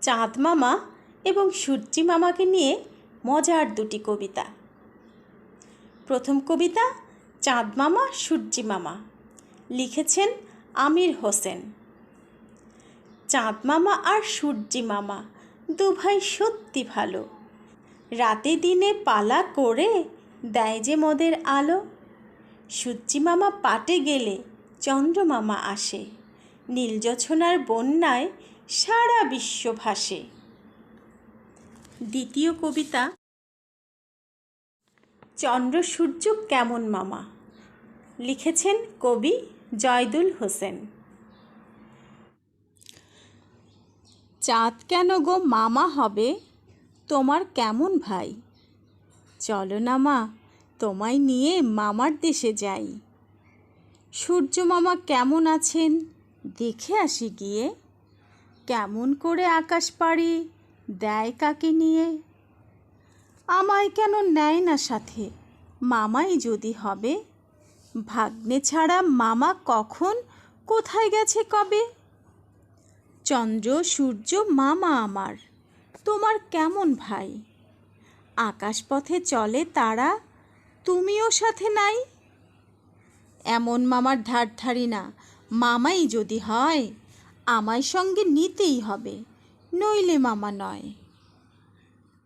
চাঁদ মামা এবং সূর্যি মামাকে নিয়ে মজার দুটি কবিতা। প্রথম কবিতা, চাঁদ মামা, সূর্যি মামা। লিখেছেন আমির হোসেন। চাঁদ মামা আর সূর্যি মামা দু ভাই সত্যি ভালো। রাতে দিনে পালা করে দেয় যে মদের আলো। সূর্যি মামা পাটে গেলে চন্দ্রমামা আসে। নীলজছনার বন্যায় সারা বিশ্ব ভাসে। দ্বিতীয় কবিতা চন্দ্র সূর্য কেমন মামা? লিখেছেন কবি জয়দুল হোসেন। চাঁদ কেন গো মামা হবে? তোমার কেমন ভাই? চলো না মা, তোমায় নিয়ে মামার দেশে যাই। সূর্য মামা কেমন আছেন? দেখে আসি গিয়ে। কেমন করে আকাশ পাড়ি দেয় কাকে নিয়ে? আমায় কেন নেয় না সাথে? মামাই যদি হবে? ভাগ্নে ছাড়া মামা কখন, কোথায় গেছে কবে? চন্দ্র, সূর্য, মামা আমার। তোমার কেমন ভাই? আকাশপথে চলে তারা, তুমিও সাথে নাই? এমন মামার ধার ধারি না। মামাই যদি হয় আমায় সঙ্গে নিতেই হবে নইলে মামা নয়।